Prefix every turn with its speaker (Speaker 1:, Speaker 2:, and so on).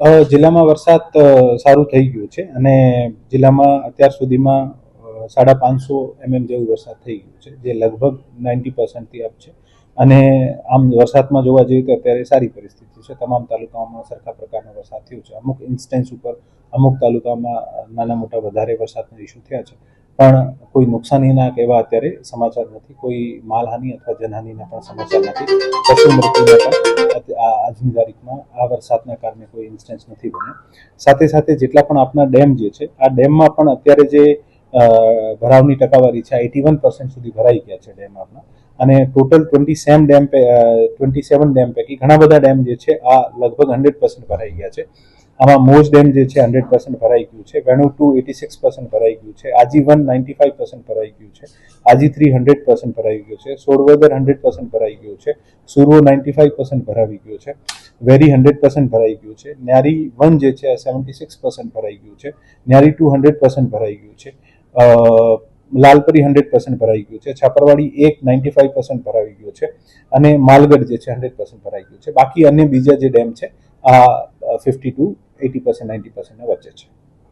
Speaker 1: જિલ્લામાં વરસાદ સારું થઈ ગયું છે અને જિલ્લામાં અત્યાર સુધીમાં સાડા પાંચસો એમએમ જેવું વરસાદ થઈ ગયું છે, જે લગભગ નાઇન્ટી પર્સન્ટથી અપ છે. અને આમ વરસાદમાં જોવા જઈએ તો અત્યારે સારી પરિસ્થિતિ છે. તમામ તાલુકાઓમાં સરખા પ્રકારનો વરસાદ થયો છે. અમુક ઇન્સ્ટન્સ ઉપર અમુક તાલુકામાં નાના મોટા વધારે વરસાદના ઇસ્યુ થયા છે. પણ કોઈ નુકસાનીના કેવા અત્યારે સમાચાર નથી. કોઈ માલહાનિ અથવા જનહાનિના પણ સમાચાર નથી. પશુ મૃત્યુના આજની તારીખમાં આ વરસાદના કારણે કોઈ ઇન્સ્ટન્સ નથી બન્યા. સાથે સાથે જેટલા પણ આપણા ડેમ જે છે, આ ડેમમાં પણ અત્યારે જે ભરાવની ટકાવારી છે. એટી વન પર્સન્ટ સુધી ભરાઈ ગયા છે ડેમ આપણા અને total twenty seven dam twenty seven dam પૈકી ઘણા બધા ડેમ જે છે, આ લગભગ હંડ્રેડ પર્સન્ટ ભરાઈ ગયા છે. આમાં મોજ ડેમ જે છે હંડ્રેડ પર્સન્ટ ભરાઈ ગયું છે. Venu two eighty six percent ભરાઈ ગયું છે. Aji one ninety five percent ભરાઈ ગયું છે. આજી થ્રી હંડ્રેડ પર્સન્ટ ભરાઈ ગયું છે. સોળવદર હંડ્રેડ પર્સન્ટ ભરાઈ ગયું છે. સુરવો નાઇન્ટી ફાઇવ પર્સન્ટ ભરાવી ગયું છે. વેરી હંડ્રેડ પર્સન્ટ ભરાઈ ગયું છે. ન્યારી વન જે છે સેવન્ટી સિક્સ પર્સન્ટ ભરાઈ ગયું છે. ન્યારી ટુ હંડ્રેડ પર્સન્ટ ભરાઈ ગયું છે. લાલપરી હંડ્રેડ પર્સન્ટ ભરાઈ ગયું છે, છાપરવાડી એક નાઇન્ટી ફાઇવ પર્સન્ટ ભરાવી ગયું છે અને માલગઢ જે છે હંડ્રેડ પર્સન્ટ ભરાઈ ગયું છે. બાકી અન્ય બીજા જે ડેમ છે, આ fifty to eighty percent ninety પર્સન્ટના વચ્ચે છે.